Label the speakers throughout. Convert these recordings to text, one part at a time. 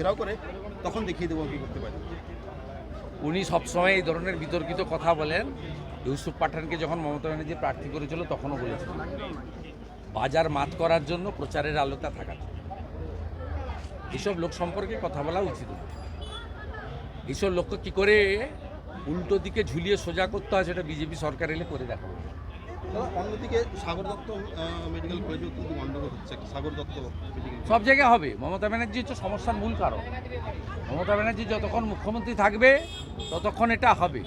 Speaker 1: ঘেরাও করে, তখন দেখিয়ে দেবো কি করতে পারি।
Speaker 2: উনি সবসময় এই ধরনের বিতর্কিত কথা বলেন। ইউসুফ পাঠানকে যখন মমতা ব্যানার্জি প্রার্থী করেছিল, তখনও বলেছিল। বাজার মাত করার জন্য প্রচারের আলোতা থাকা। এইসব লোক সম্পর্কে কথা বলা উচিত এইসব লোককে কি করে উল্টো দিকে ঝুলিয়ে সোজা করতে হয়, সেটা বিজেপি সরকার এলে করে
Speaker 1: দাদা
Speaker 2: সব জায়গায় হবে। মমতা ব্যানার্জি হচ্ছে সমস্যার মূল কারণ। মমতা ব্যানার্জি যতক্ষণ মুখ্যমন্ত্রী থাকবে, ততক্ষণ এটা হবে।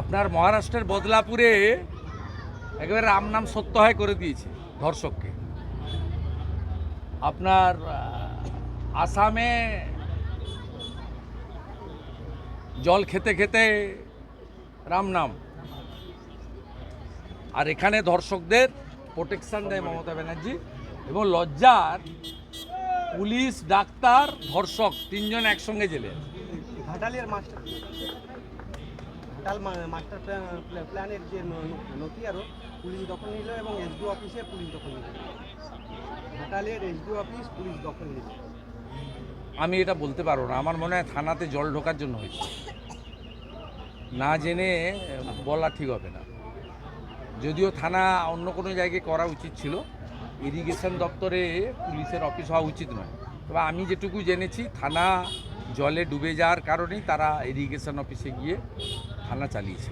Speaker 2: আপনার মহারাষ্ট্রের বদলাপুরে একেবারে রাম নাম সত্য হয় করে দিয়েছে ধর্ষককে। আপনার আসামে জল খেতে খেতে রাম নাম। আর এখানে দর্শকদের প্রোটেকশন দেয় মমতা ব্যানার্জি। এবং লজ্জার পুলিশ ডাক্তার ধর্ষক তিনজন একসঙ্গে জেলে।
Speaker 3: ঘাটালের মাস্টার ঘাটাল প্ল্যানের যে নথি আরও পুলিশ দখল নিল এবং এসডিও অফিসে পুলিশ দখল নিল। ঘাটালের এসডিও অফিস পুলিশ দখল নিল।
Speaker 2: আমি এটা বলতে পারব না। আমার মনে হয় থানাতে জল ঢোকার জন্য হয়েছে। না জেনে বলা ঠিক হবে না। যদিও থানা অন্য কোনো জায়গায় করা উচিত ছিল, ইরিগেশন দপ্তরে পুলিশের অফিস হওয়া উচিত নয়। তবে আমি যেটুকু জেনেছি, থানা জলে ডুবে যাওয়ার কারণেই তারা ইরিগেশন অফিসে গিয়ে থানা চালিয়েছে।